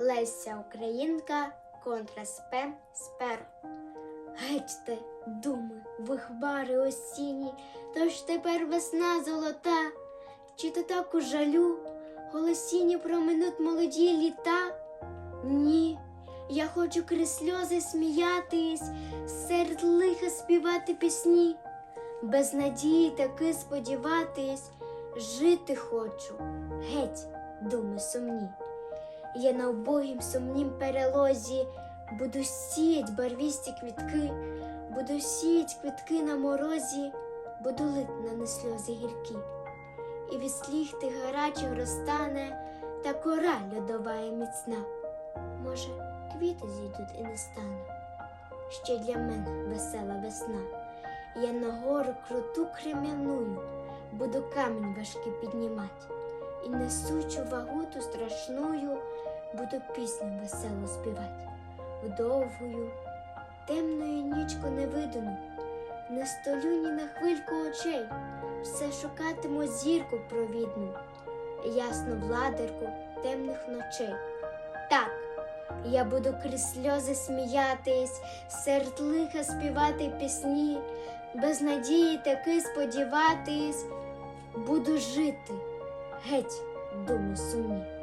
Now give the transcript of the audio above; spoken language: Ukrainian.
Леся Українка контра спем спер. Геть те, думи, ви хмари осінні, тож тепер весна золота, чи то так у жалю, голосінні проминуть молоді літа? Ні, я хочу крізь сльози сміятись, серед лиха співати пісні, без надії таки сподіватись, жити хочу, геть, думи сумні. Я на убогім сумнім перелозі буду сіять барвісті квітки, буду сіять квітки на морозі, буду лить на них сльози гіркі. І від сліг тих гарачих розтане та кора льодова і міцна. Може, квіти зійдуть і не стане. Ще для мене весела весна. Я на гору круту крем'яную, буду камінь важкий піднімать, і несучу вагу ту страшную, буду пісню веселу співать. Вдовгою, темною нічку невидану, не столю ні на хвильку очей, все шукатиму зірку провідну, ясну владарку темних ночей. Так, я буду крізь сльози сміятись, серед лиха співати пісні, без надії таки сподіватись, буду жити, геть, думи сумні.